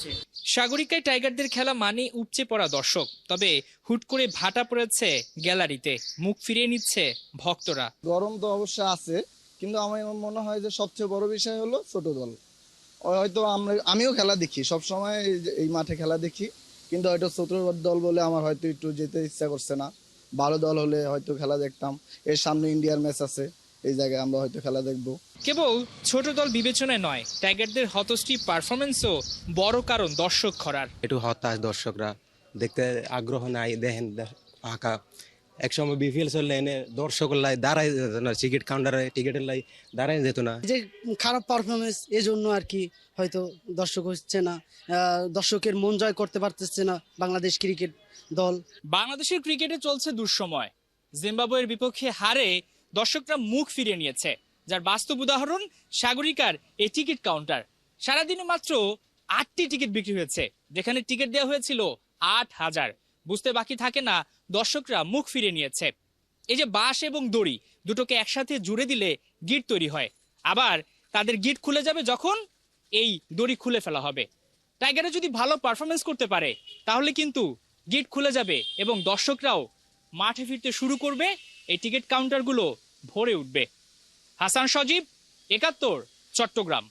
হচ্ছে সাগরিকায় টাইগারদের খেলা মানে উপচে পড়া দর্শক। তবে হুট করে ভাটা পড়েছে গ্যালারিতে। মুখ ফিরিয়ে নিচ্ছে ভক্তরা। গরম তো অবশ্যই আছে, কিন্তু আমার মনে হয় যে সবচেয়ে বড় বিষয় হলো ছোট দল। হয়তো আমরা, আমিও খেলা দেখি সব সময় এই মাঠে খেলা দেখি। কিন্তু হয়তো ছোট দল বলে আমার হয়তো একটু যেতে ইচ্ছা করছে না। ভালো দল হলে হয়তো খেলা দেখতাম। এর সামনে ইন্ডিয়ার ম্যাচ আছে। এই জায়গায় আমরা হয়তো খেলা দেখব। কেবল ছোট দল বিবেচনায় নয় টাইগারদের হতশ্রী পারফরমেন্সও বড় কারণ দর্শক খরার একটু হতাশ দর্শকরা দেখতে আগ্রহ নাই দেখেন ফাঁকা। একসময় বিপিএল চললে এনে দর্শক লাই দাঁড়াই যেত না টিকিট কাউন্টারে টিকিটের লাই দাঁড়াই যেত না। যে খারাপ পারফরমেন্স এই জন্য আর কি হয়তো দর্শক হচ্ছে না দর্শকের মন জয় করতে পারতেছে না বাংলাদেশ ক্রিকেট দল। বাংলাদেশের ক্রিকেটে চলছে দুঃসময়। জিম্বাবুয়ের বিপক্ষে হারে দর্শকরা মুখ ফিরিয়ে নিয়েছে, যার বাস্তব উদাহরণ সাগরিকার এই টিকিট কাউন্টার। সারাদিনে মাত্র আটটি টিকিট বিক্রি হয়েছে, যেখানে টিকিট দেওয়া হয়েছিল আট হাজার। বুঝতে বাকি থাকে না, দর্শকরা মুখ ফিরিয়ে নিয়েছে। এই যে বাঁশ এবং দড়ি, দুটোকে একসাথে জুড়ে দিলে গিট তৈরি হয়। আবার তাদের গিট খুলে যাবে যখন এই দড়ি খুলে ফেলা হবে। টাইগারে যদি ভালো পারফরমেন্স করতে পারে, তাহলে কিন্তু গিট খুলে যাবে এবং দর্শকরাও মাঠে ফিরতে শুরু করবে এই টিকিট কাউন্টারগুলো ভরে উঠবে। হাসান সজীব একাত্তর চট্টগ্রাম।